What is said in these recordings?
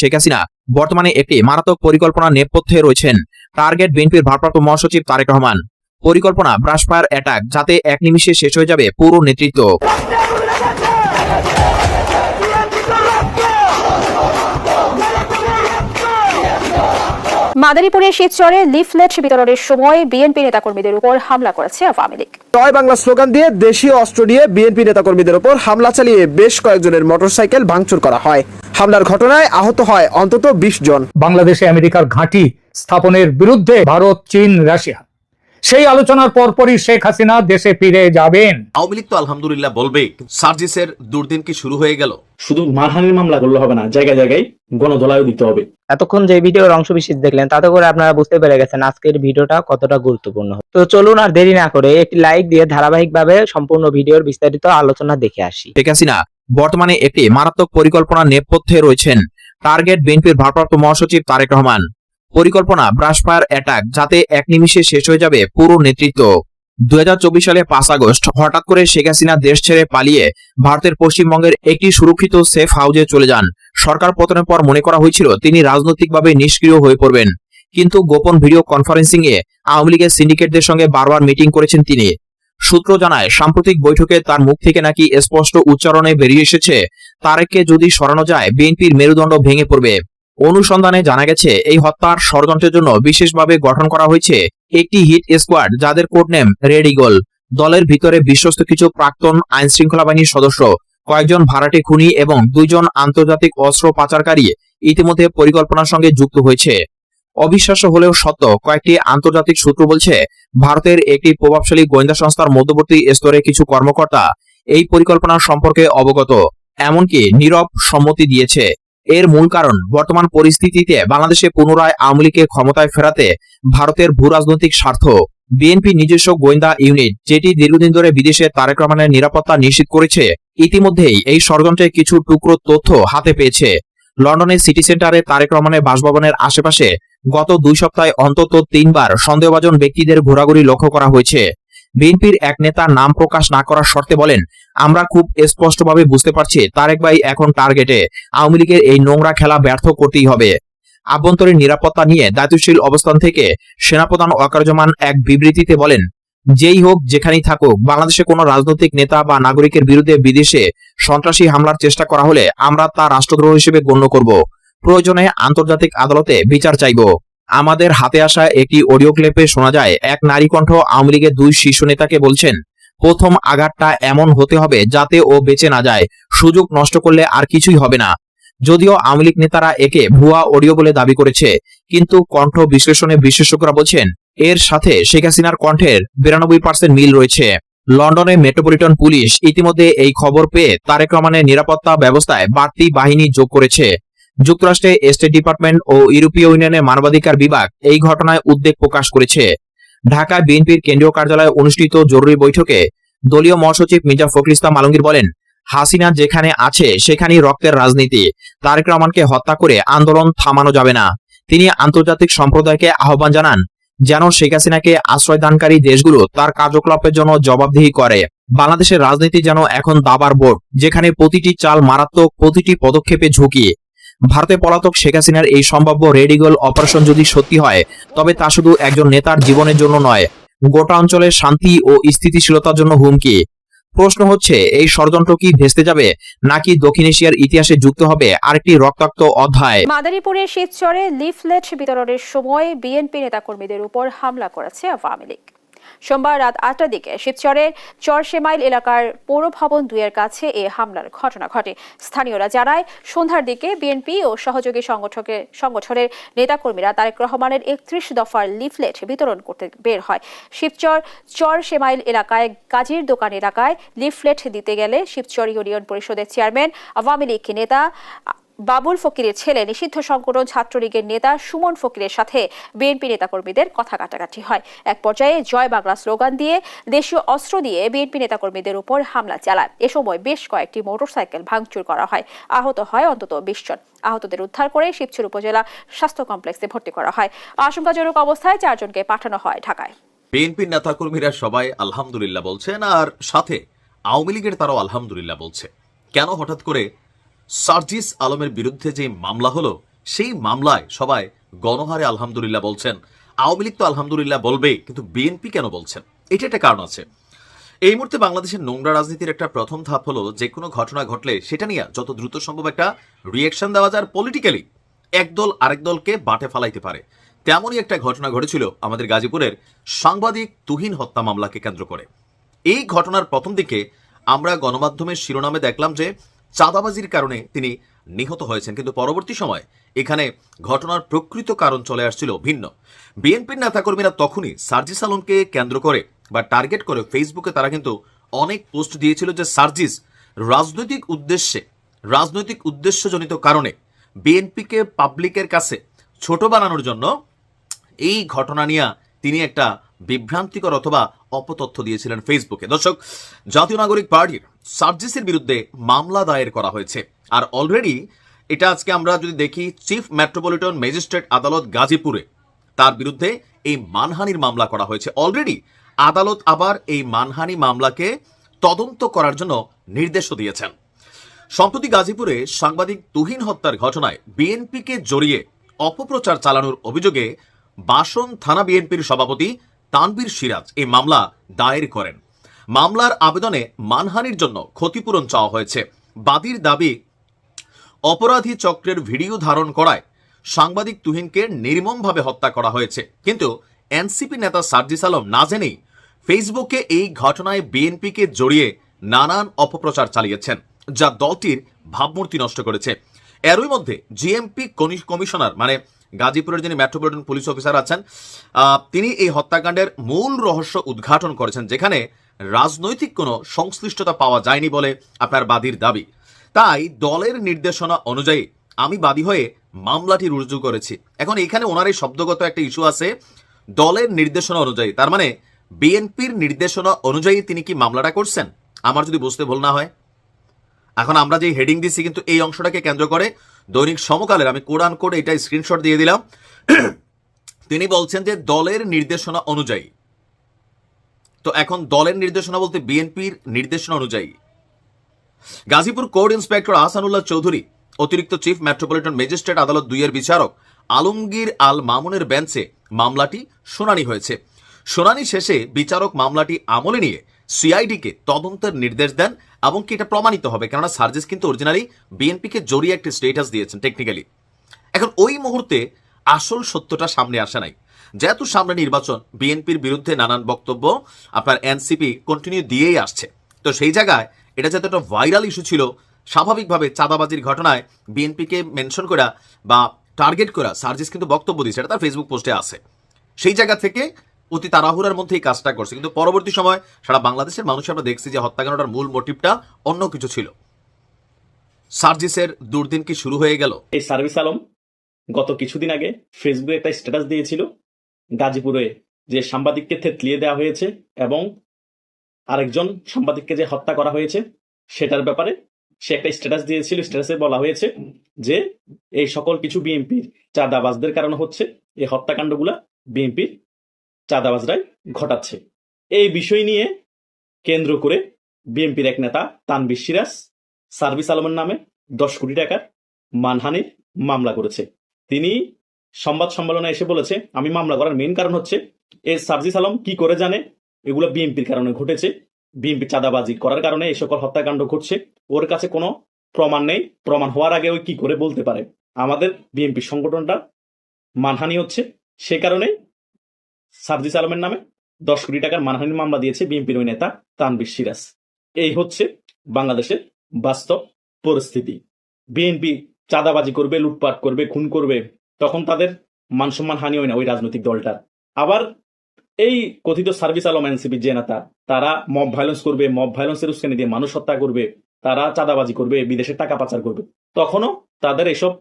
শেখ হাসিনা বর্তমানে একটি মারাত্মক পরিকল্পনা নেপথ্যে রয়েছেন। টার্গেট বিএনপির ভারপ্রাপ্ত মহাসচিব তারেক রহমান। পরিকল্পনা ব্রাশফায়ার অ্যাটাক যাতে এক নিমিষে শেষ হয়ে যাবে পুরো নেতৃত্ব। মাদারীপুরের শিবচরে লিফলেট বিতরণের সময় বিএনপি নেতাকর্মীদের উপর হামলা করেছে আওয়ামী লীগ। জয় বাংলা স্লোগান দিয়ে দেশীয় অস্ত্র নিয়ে বিএনপি নেতাকর্মীদের উপর হামলা চালিয়ে বেশ কয়েকজনের মোটরসাইকেল ভাঙচুর করা হয়। হামলার ঘটনায় আহত হয় অন্তত বিশ জন। বাংলাদেশে আমেরিকার ঘাঁটি স্থাপনের বিরুদ্ধে ভারত চীন রাশিয়া। সেই আলোচনার পরপরই শেখ হাসিনা দেশে ফিরে যাবেন। আওয়ামী লীগ তো আলহামদুলিল্লাহ বলবে সার্জিসের দুর্দিন কি শুরু হয়ে গেল? শুধু মারহানির মামলা করলে হবে না জায়গায় জায়গায় গণদোলায়ও দিতে হবে। এতক্ষণ যে ভিডিওর অংশ বিশেষ দেখলেন তাতে করে আপনারা বুঝতে পেরে গেছেন আজকের ভিডিওটা কতটা গুরুত্বপূর্ণ। তো চলুন আর দেরি না করে একটি লাইক দিয়ে ধারাবাহিকভাবে সম্পূর্ণ ভিডিওর বিস্তারিত আলোচনা দেখে আসি। শেখ হাসিনা বর্তমানে একটি মারাত্মক পরিকল্পনা নেপথ্যে রয়েছেন টার্গেট বিএনপির ভারপ্রাপ্ত মহাসচিব তারেক রহমান। পরিকল্পনা ব্রাশফায়ার অ্যাটাক, যাতে এক নিমিষে শেষ হয়ে যাবে পুরো নেতৃত্ব। দু হাজার চব্বিশ সালে পাঁচ আগস্ট, হঠাৎ করে শেখ হাসিনা দেশ ছেড়ে পালিয়ে ভারতের পশ্চিমবঙ্গের একটি সুরক্ষিত সেফ হাউজে চলে যান। সরকার পতনের পর মনে করা হয়েছিল তিনি রাজনৈতিকভাবে নিষ্ক্রিয় হয়ে পড়বেন। কিন্তু গোপন ভিডিও কনফারেন্সিংয়ে আওয়ামী লীগের সিন্ডিকেটদের সঙ্গে বারবার মিটিং করেছেন তিনি। সূত্র জানায়, সাম্প্রতিক বৈঠকে তার মুখ থেকে নাকি স্পষ্ট উচ্চারণে বেরিয়ে এসেছে, তারেককে যদি সরানো যায়, বিএনপির মেরুদণ্ড ভেঙে পড়বে। অনুসন্ধানে জানা গেছে, এই হত্যার ষড়যন্ত্রের জন্য বিশেষভাবে গঠন করা হয়েছে একটি হিট স্কোয়াড, যাদের কোড নেম রেড ইগল। দলের ভিতরে বিশ্বস্ত কিছু প্রাক্তন আইন শৃঙ্খলা বাহিনীর সদস্য, কয়েকজন ভাড়াটে খুনি এবং দুইজন আন্তর্জাতিক অস্ত্র পাচারকারী ইতিমধ্যে পরিকল্পনার সঙ্গে যুক্ত হয়েছে। অবিশ্বাস্য হলেও সত্য, কয়েকটি আন্তর্জাতিক সূত্র বলছে, ভারতের একটি প্রভাবশালী গোয়েন্দা সংস্থার মধ্যবর্তী স্তরে কিছু কর্মকর্তা এই পরিকল্পনা সম্পর্কে অবগত, এমনকি নীরব সম্মতি দিয়েছে। এর মূল কারণ, বর্তমান পরিস্থিতিতে বাংলাদেশে পুনরায় আওয়ামী লীগকে ক্ষমতায় ফেরাতে ভারতের ভূ রাজনৈতিক স্বার্থ, বিএনপি নিজস্ব গোয়েন্দা ইউনিট, যেটি দীর্ঘদিন ধরে বিদেশে তারেক রহমানের নিরাপত্তা নিশ্চিত করেছে, ইতিমধ্যেই এই ষড়যন্ত্রের কিছু টুকরো তথ্য হাতে পেয়েছে। লন্ডনের সিটি সেন্টারে তারেক রহমানের বাসভবনের আশেপাশে গত দুই সপ্তাহে অন্তত তিনবার সন্দেহভাজন ব্যক্তিদের ঘোরাঘুরি লক্ষ্য করা হয়েছে। বিএনপির এক নেতা নাম প্রকাশ না করার শর্তে বলেন, আমরা খুব স্পষ্টভাবে বুঝতে পারছি তারেক ভাই এখন টার্গেটে। আওয়ামী লীগের এই নোংরা খেলা ব্যর্থ করতেই হবে। আভ্যন্তরীণ নিরাপত্তা নিয়ে দায়িত্বশীল অবস্থান থেকে সেনাপ্রধান ওয়াকারুজ্জামান এক বিবৃতিতে বলেন, যেই হোক, যেখানেই থাকুক, বাংলাদেশে কোনো রাজনৈতিক নেতা বা নাগরিকের বিরুদ্ধে বিদেশে সন্ত্রাসী হামলার চেষ্টা করা হলে আমরা তা রাষ্ট্রদ্রোহ হিসেবে গণ্য করব। প্রয়োজনে আন্তর্জাতিক আদালতে বিচার চাইব। আমাদের হাতে আসা একটি অডিও ক্লিপে শোনা যায়, এক নারী কণ্ঠ আওয়ামী লীগের দুই শীর্ষ নেতাকে বলছেন, প্রথম আঘাতটা এমন হতে হবে যাতে ও বেঁচে না যায়। সুযোগ নষ্ট করলে আর কিছুই হবে না। যদিও আওয়ামী লীগ নেতারা একে ভুয়া অডিও বলে দাবি করেছে, কিন্তু কণ্ঠ বিশ্লেষণে বিশেষজ্ঞরা বলছেন, এর সাথে শেখ হাসিনার কণ্ঠের বিরানব্বই পার্সেন্ট মিল রয়েছে। লন্ডনে মেট্রোপলিটন পুলিশ ইতিমধ্যে এই খবর পেয়ে তারেক রহমানের নিরাপত্তা ব্যবস্থায় বাড়তি বাহিনী যোগ করেছে। যুক্তরাষ্ট্রে স্টেট ডিপার্টমেন্ট ও ইউরোপীয় ইউনিয়নের মানবাধিকার বিভাগ এই ঘটনায় উদ্বেগ প্রকাশ করেছে। ঢাকায় বিএনপির কেন্দ্রীয় কার্যালয়ে অনুষ্ঠিত জরুরি বৈঠকে দলীয় মহাসচিব মির্জা ফখরুল ইসলাম আলমগীর বলেন, হাসিনা যেখানে আছে সেখানেই রক্তের রাজনীতি। তারেক রহমানকে হত্যা করে আন্দোলন থামানো যাবে না। তিনি আন্তর্জাতিক সম্প্রদায়কে আহ্বান জানান, যেন শেখ হাসিনাকে আশ্রয়দানকারী দেশগুলো তার কার্যকলাপের জন্য জবাবদিহি করে। বাংলাদেশের রাজনীতি যেন এখন দাবার বোর্ড, যেখানে প্রতিটি চাল মারাত্মক, প্রতিটি পদক্ষেপে ঝুঁকি। ভারতে পলাতক শেখ হাসিনার এই সম্ভাব্য রেডিগল অপারেশন যদি সত্যি হয়, তবে তা শুধু একজন নেতার জীবনের জন্য নয়, গোটা অঞ্চলের শান্তি ও স্থিতিশীলতার জন্য হুমকি। প্রশ্ন হচ্ছে, এই ষড়যন্ত্র কি ভেস্তে যাবে, নাকি দক্ষিণ এশিয়ার ইতিহাসে যুক্ত হবে আরেকটি রক্তাক্ত অধ্যায়? মাদারীপুরের শিবচরে লিফলেট বিতরণের সময় বিএনপি নেতাকর্মীদের উপর হামলা করেছে আওয়ামী লীগ। সোমবার রাত আটটার দিকে শিবচরের চরসেমাইল এলাকার পৌর ভবন কাছে এ হামলার ঘটনা ঘটে। স্থানীয়রা জানায়, সন্ধ্যার দিকে বিএনপি ও সহযোগী সংগঠকের সংগঠনের নেতাকর্মীরা তারেক রহমানের একত্রিশ দফার লিফলেট বিতরণ করতে বের হয়। শিবচর চর সেমাইল এলাকায় গাজীর দোকান এলাকায় লিফলেট দিতে গেলে শিবচর ইউনিয়ন পরিষদের চেয়ারম্যান, আওয়ামী লীগ নেতা বাবুল ফকিরের ছেলে নিষিদ্ধ সংগঠন ছাত্রলীগের নেতা সুমন ফকিরের সাথে বিএনপি নেতাকর্মীদের কথা কাটাকাটি হয়। এক পর্যায়ে জয় বাংলা স্লোগান দিয়ে দেশীয় অস্ত্র দিয়ে বিএনপি নেতাকর্মীদের উপর হামলা চালায়। এ সময় বেশ কয়েকটি মোটরসাইকেল ভাঙচুর করা হয়। আহত হয় অন্তত বিশ জন। আহতদের উদ্ধার করে শিবচর উপজেলা স্বাস্থ্য কমপ্লেক্সে ভর্তি করা হয়। আশঙ্কাজনক অবস্থায় চারজনকে পাঠানো হয় ঢাকায়। বিএনপির নেতাকর্মীরা সবাই আলহামদুলিল্লাহ বলছেন, আর সাথে আওয়ামী লীগের তারাও আলহামদুলিল্লাহ বলছে। কেন হঠাৎ করে সার্জিস আলমের বিরুদ্ধে যে মামলা হলো, সেই মামলায় সবাই গণহারে আলহামদুলিল্লাহ বলছেন। আওয়ামী লীগ তো আলহামদুলিল্লাহ বলবে, কিন্তু বিএনপি কেন বলছেন? এটা একটা কারণ আছে। এই মুহূর্তে বাংলাদেশের নোংরা রাজনীতির একটা প্রথম ধাপ হলো, যে কোনো ঘটনা ঘটলে সেটা নিয়ে যত দ্রুত সম্ভব একটা রিয়েকশন দেওয়া যায় পলিটিক্যালি একদল আরেক দলকে বাটে ফালাইতে পারে। তেমনই একটা ঘটনা ঘটেছিল আমাদের গাজীপুরের সাংবাদিক তুহিন হত্যা মামলাকে কেন্দ্র করে। এই ঘটনার প্রথম দিকে আমরা গণমাধ্যমের শিরোনামে দেখলাম যে চাঁদাবাজির কারণে তিনি নিহত হয়েছেন। কিন্তু পরবর্তী সময় এখানে ঘটনার প্রকৃত কারণ চলে আসছিল ভিন্ন। বিএনপির নেতাকর্মীরা তখনই সার্জিস আলমকে কেন্দ্র করে বা টার্গেট করে ফেসবুকে তারা কিন্তু অনেক পোস্ট দিয়েছিল যে সার্জিস রাজনৈতিক উদ্দেশ্যে, রাজনৈতিক উদ্দেশ্যজনিত কারণে বিএনপিকে পাবলিকের কাছে ছোট বানানোর জন্য এই ঘটনা নিয়ে তিনি একটা বিভ্রান্তিকর অথবা অপতথ্য দিয়েছিলেন ফেসবুকে। দর্শক, জাতীয় নাগরিক পার্টির সার্জিসের বিরুদ্ধে মামলা দায়ের করা হয়েছে। আর অলরেডি এটা আজকে আমরা যদি দেখি চিফ মেট্রোপলিটন ম্যাজিস্ট্রেট আদালত গাজীপুরে তার বিরুদ্ধে এই মানহানির মামলা করা হয়েছে। অলরেডি আদালত আবার এই মানহানি মামলাকে তদন্ত করার জন্য নির্দেশও দিয়েছেন। সম্প্রতি গাজীপুরে সাংবাদিক তুহিন হত্যার ঘটনায় বিএনপিকে জড়িয়ে অপপ্রচার চালানোর অভিযোগে বাসন থানা বিএনপির সভাপতি তানবীর সিরাজ এই মামলা দায়ের করেন। মামলার আবেদনে মানহানির জন্য ক্ষতিপূরণ চাওয়া হয়েছে। বাদীর দাবি, অপরাধী চক্রের ভিডিও ধারণ করায় সাংবাদিক তুহিনকে নির্মমভাবে হত্যা করা হয়েছে। কিন্তু এনসিপি নেতা সার্জিস আলম না জেনেই ফেসবুকে এই ঘটনায় বিএনপিকে জড়িয়ে নানান অপপ্রচার চালিয়েছেন, যা দলটির ভাবমূর্তি নষ্ট করেছে। এরই মধ্যে জিএমপি কমিশনার মানে গাজীপুরের যিনি মেট্রোপলিটন পুলিশ অফিসার আছেন তিনি এই হত্যাকাণ্ডের মূল রহস্য উদ্ঘাটন করেছেন, যেখানে রাজনৈতিক কোনো সংশ্লিষ্টতা পাওয়া যায়নি বলে আপনার বাদীর দাবি। তাই দলের নির্দেশনা অনুযায়ী আমি বাদী হয়ে মামলাটি রুজু করেছি। এখন এখানে ওনার এই শব্দগত একটা ইস্যু আছে, দলের নির্দেশনা অনুযায়ী। তার মানে বিএনপির নির্দেশনা অনুযায়ী তিনি কি মামলাটা করছেন? আমার যদি বুঝতে ভুল না হয়। এখন আমরা যে হেডিং দিচ্ছি কিন্তু এই অংশটাকে কেন্দ্র করে দৈনিক সমকালের, আমি কোরআন কোড এটা স্ক্রিনশট দিয়ে দিলাম। তিনি বলছেন যে দলের নির্দেশনা অনুযায়ী। তো এখন দলের নির্দেশনা বলতে বিএনপির নির্দেশনা অনুযায়ী। গাজীপুর কোর্ট ইন্সপেক্টর আহসানুল্লাহ চৌধুরী, অতিরিক্ত চিফ মেট্রোপলিটন ম্যাজিস্ট্রেট আদালত দুইয়ের বিচারক আলমগীর আল মামুনের বেঞ্চে মামলাটি শুনানি হয়েছে। শুনানি শেষে বিচারক মামলাটি আমলে নিয়ে সিআইডিকে তদন্তের নির্দেশ দেন এবং কি এটা প্রমাণিত হবে? কেননা সার্জিস কিন্তু অরিজিনালি বিএনপিকে জড়িয়ে একটি স্টেটাস দিয়েছেন টেকনিক্যালি এখন ওই মুহূর্তে আসল সত্যটা সামনে আসে নাই। যেহেতু সামনে নির্বাচন বিএনপির বিরুদ্ধে নানান বক্তব্য, আপনার এনসিপি কন্টিনিউ দিয়েই আসছে। তো সেই জায়গায় এটা যাতে একটা ভাইরাল ইস্যু ছিল, স্বাভাবিকভাবে চাঁদাবাজির ঘটনায় বিএনপিকে মেনশন করা বা টার্গেট করা সার্জিস কিন্তু বক্তব্য দিয়েছে, এটা তার ফেসবুক পোস্টে আছে। সেই জায়গা থেকে অতি তাড়াহুড়ার মধ্যে এই কাজটা করছে। কিন্তু পরবর্তী সময় সারা বাংলাদেশের মানুষ আমরা দেখছি যে হত্যাকাণ্ডটার মূল মোটিভটা অন্য কিছু ছিল। সার্জিসের দুর্দিন কি শুরু হয়ে গেল? এই সার্ভিস আলম গত কিছুদিন আগে ফেসবুকে একটা স্ট্যাটাস দিয়েছিল, গাজীপুরে যে সাংবাদিককে থেতলিয়ে দেওয়া হয়েছে এবং আরেকজন সাংবাদিককে যে হত্যা করা হয়েছে, সেটার ব্যাপারে সে একটা স্ট্যাটাস দিয়েছিল। স্ট্যাটাসে বলা হয়েছে যে এই সকল কিছু বিএনপির চাঁদাবাজদের কারণে হচ্ছে, এই হত্যাকাণ্ডগুলা বিএনপির চাঁদাবাজরাই ঘটাচ্ছে। এই বিষয় নিয়ে কেন্দ্র করে বিএনপির এক নেতা তানবির সিরাজ, সার্ভিস আলমের নামে দশ কোটি টাকার মানহানির মামলা করেছে। তিনি সংবাদ সম্মেলনে এসে বলেছে, আমি মামলা করার মেন কারণ হচ্ছে এ সার্জিস আলম কি করে জানে? এগুলো বিএনপির কারণে ঘটেছে। বিএনপি চাঁদাবাজি করার কারণে এই সকল হত্যাকাণ্ড ঘটছে। ওর কাছে কোনো প্রমাণ নেই। প্রমাণ হওয়ার আগে ওই কি করে বলতে পারে? আমাদের বিএনপি সংগঠনটা মানহানি হচ্ছে সে কারণে সার্জিস আলমের নামে দশ কোটি টাকার মানহানির মামলা দিয়েছে বিএনপির ওই নেতা তানবির সিরাজ। এই হচ্ছে বাংলাদেশের বাস্তব পরিস্থিতি। বিএনপি চাঁদাবাজি করবে, লুটপাট করবে, খুন করবে, তখন তাদের মান সম্মান হানি হয় না ওই রাজনৈতিক দলটার। আবার এই কথিত সার্ভিস আলম এনসিপি যে নেতা, তারা মব ভায়োলেন্স করবে, মব ভায়োলেন্সের উস্কানি দিয়ে মানুষ হত্যা করবে, তারা চাঁদাবাজি করবে, বিদেশে টাকা পাচার করবে। তখনও তাদের এসব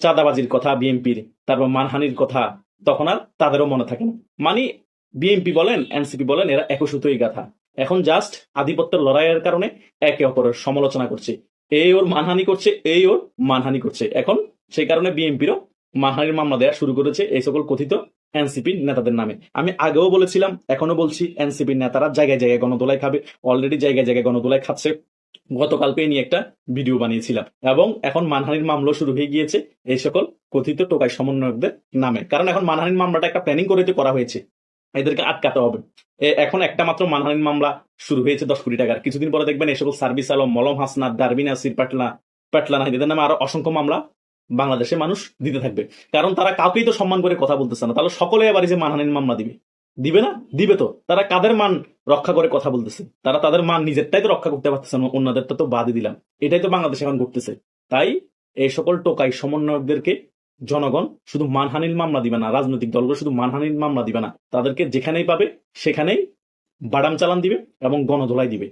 চাঁদাবাজির কথা, বিএনপির, তারপর মানহানির কথা তখন আর তাদেরও মনে থাকে না। মানে বিএনপি বলেন এনসিপি বলেন, এরা একসুতোই গাথা। এখন জাস্ট আধিপত্যের লড়াইয়ের কারণে একে অপরের সমালোচনা করছে। এই ওর মানহানি করছে, এই ওর মানহানি করছে। এখন সেই কারণে বিএনপিরও মানহানির মামলা দেওয়া শুরু করেছে এই সকল কথিত এনসিপি নেতাদের নামে। আমি আগেও বলেছিলাম এখনও বলছি এনসিপি নেতারা জায়গায় জায়গায় গণদোলাই খাবে অলরেডি জায়গায় জায়গায় গণদোলাই খাচ্ছে। গতকালকে নিয়ে একটা ভিডিও বানিয়েছিলাম। এবং এখন মানহানির মামলা শুরু হয়ে গিয়েছে এই সকল কথিত টোকাই সমন্বয়কদের নামে। কারণ এখন মানহানির মামলাটা একটা প্ল্যানিং করে করা হয়েছে, এদেরকে আটকাতে হবে। এখন একটা মাত্র মানহানির মামলা শুরু হয়েছে দশ কোটি টাকার। কিছুদিন পরে দেখবেন এই সকল সার্ভিস আলম, মলম হাসনাত, ডারবিন, আসির পাটলা, পাটলানা, এদের নামে আরও অসংখ্য মামলা বাংলাদেশে মানুষ দিতে থাকবে। কারণ তারা কাউকেই তো সম্মান করে কথা বলতেছে না। তাহলে সকলে এবার যে মানহানির মামলা দিবে। দিবে না? দিবে তো। তারা কাদের মান রক্ষা করে কথা বলতেছে? তারা তাদের মান নিজেরটাই তো রক্ষা করতে পারতেছে না, অন্যদেরটা তো বাদই দিলাম। এটাই তো বাংলাদেশ এখন ঘটতেছে। তাই এই সকল টোকাই সমন্বয়কদেরকে জনগণ শুধু মানহানির মামলা দিবে না, রাজনৈতিক দলগুলো শুধু মানহানির মামলা দিবে না। তাদেরকে যেখানেই পাবে, সেখানেই বাদাম চালান দিবে এবং গণদোলাই দিবে।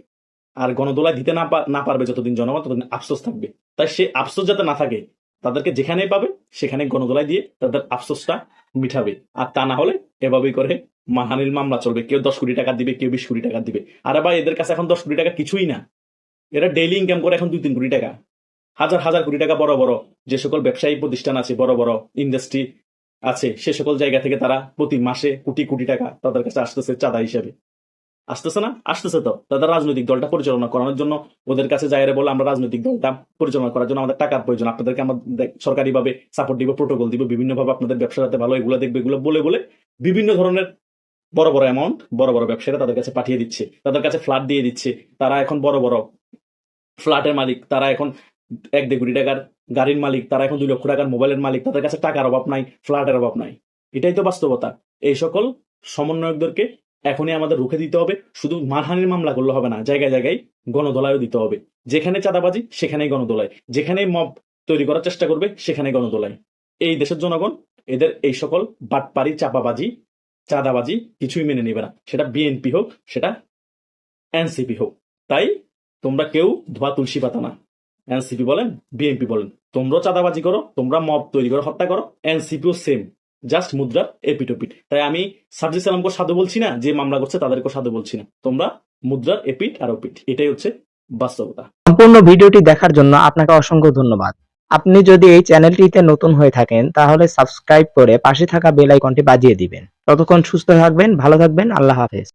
আর গণদোলাই দিতে না না পারবে যতদিন জনগণ, ততদিন আফসোস থাকবে। তাই সে আফসোস যাতে না থাকে, তাদেরকে যেখানেই পাবে সেখানে গণদোলাই দিয়ে তাদের আফসোসটা মিঠাবে আর তা না হলে এভাবেই করে মানহানির মামলা চলবে। কেউ দশ কোটি টাকা দিবে, কেউ বিশ কোটি টাকা দিবে। আরে ভাই, এদের কাছে এখন দশ কোটি টাকা কিছুই না। এরা ডেইলি ইনকাম করে এখন দুই তিন কোটি টাকা। হাজার হাজার কোটি টাকা বড় বড়। যে সকল ব্যবসায়ী প্রতিষ্ঠান আছে, বড় বড়। ইন্ডাস্ট্রি আছে, সে সকল জায়গা থেকে তারা প্রতি মাসে কোটি কোটি টাকা তাদের কাছে আসতেছে চাঁদা হিসেবে। আসতেছে না? আসতেছে তো। তাদের রাজনৈতিক দলটা পরিচালনা করানোর জন্য ওদের কাছে যাইরে বলে আমরা রাজনৈতিক দলটা পরিচালনা করার জন্য আমাদের টাকার প্রয়োজন। আপনাদেরকে আমরা সরকারি ভাবে সাপোর্ট দিব প্রোটোকল দিব বিভিন্ন ভাবে আপনাদের ব্যবসা যাতে ভালো এগুলো দেখবে, এগুলো বলে বলে বিভিন্ন ধরনের বড় বড় অ্যামাউন্ট বড় বড় ব্যবসায়ীরা তাদের কাছে পাঠিয়ে দিচ্ছে। তাদের কাছে ফ্ল্যাট দিয়ে দিচ্ছে। তারা এখন বড় বড় ফ্ল্যাটের মালিক, তারা এখন এক দেড় কোটি টাকার গাড়ির মালিক, তারা এখন দুই লক্ষ টাকার মোবাইলের মালিক, তাদের কাছে টাকার অভাব নাই ফ্ল্যাটের অভাব নাই। এটাই তো বাস্তবতা। এই সকল সমন্বয়কদেরকে এখনই আমাদের রুখে দিতে হবে। শুধু মানহানির মামলা করলে হবে না, জায়গায় জায়গায় গণদোলায়ও দিতে হবে। যেখানে চাঁদাবাজি, সেখানেই গণদোলায় যেখানে মব তৈরি করার চেষ্টা করবে সেখানে গণদোলায় এই দেশের জনগণ, এদের এই সকল বাটপারি চাপাবাজি, চাঁদাবাজি কিছুই মেনে নেবে না। সেটা বিএনপি হোক, সেটা এনসিপি হোক। তাই তোমরা কেউ ধোয়া তুলসী পাতা না। এনসিপি বলেন বিএনপি বলেন। তোমরাও চাঁদাবাজি করো, তোমরা মব তৈরি করো, হত্যা করো এনসিপিও সেম জাস্ট মুদ্রা এপিটোপিট তাই আমি সার্জি সালামকে সাধু বলছি না, যে মামলা করছে তাদেরকে সাধু বলছি না। তোমরা মুদ্রার এপিট আর ওপিট এটাই হচ্ছে বাস্তবতা। সম্পূর্ণ ভিডিওটি দেখার জন্য আপনাকে অসংখ্য ধন্যবাদ। আপনি যদি এই চ্যানেলটিতে নতুন হয়ে থাকেন, তাহলে সাবস্ক্রাইব করে পাশে থাকা বেল আইকনটি বাজিয়ে দিবেন। ততক্ষণ সুস্থ থাকবেন, ভালো থাকবেন, আল্লাহ হাফেজ।